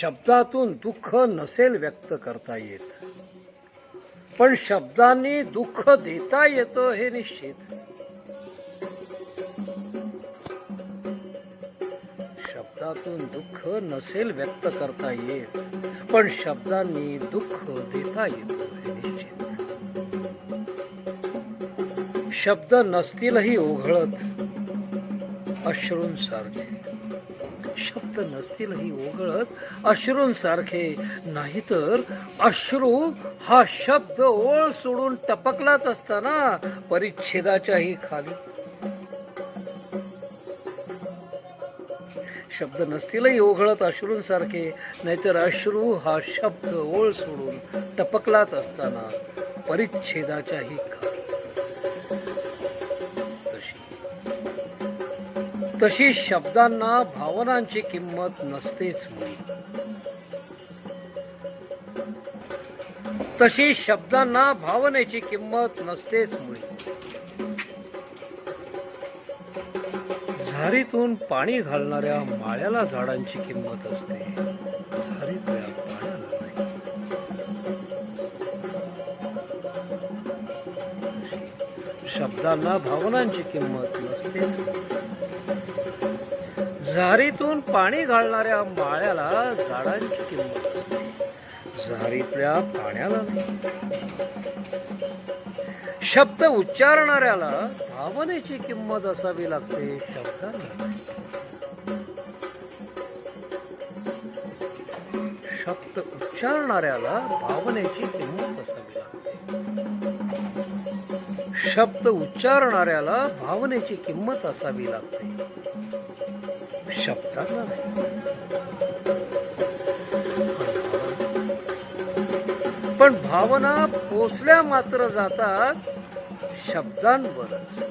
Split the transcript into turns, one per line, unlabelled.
शब्दातून दुःख नसेल व्यक्त करता येत. पण शब्दांनी दुःख देता येतं हे निश्चित. शब्दातून दुःख नसेल व्यक्त करता येत पण शब्दांनी दुःख देता येतं हे निश्चित. शब्द नसतीलही ओघळत अश्रूंसारखे. शब्द नसतीलही ओघळत अश्रूंसारखे. नाहीतर अश्रू हा शब्द ओळ सोडून टपकलाच असताना परिच्छेदाच्याही खाली. शब्द नसतीलही ओघळत अश्रूंसारखे. नाहीतर अश्रू हा शब्द ओळ सोडून टपकलाच असताना परिच्छेदाच्याही खाली. तशी शब्दांना भावनांची किंमत नसतेच मुळी तशी शब्दांना भावनेची किंमत नसतेच मुळी झारीतून पाणी घालणाऱ्या माळ्याला झाडांची किंमत असते. शब्दांना भावनांची किंमत नसते. झारीतून पाणी घालणाऱ्या माळ्याला झाडांची किंमत झारीतल्या पाण्याला नाही. शब्द उच्चारणाऱ्याला भावनेची किंमत असावी लागते शब्दांना शब्द उच्चारणाऱ्याला भावनेची किंमत असावी लागते. शब्द उच्चारणाऱ्याला भावनेची किंमत असावी लागते. शब्दांना नाही. पण भावना पोचल्या मात्र जातात शब्दांवरच.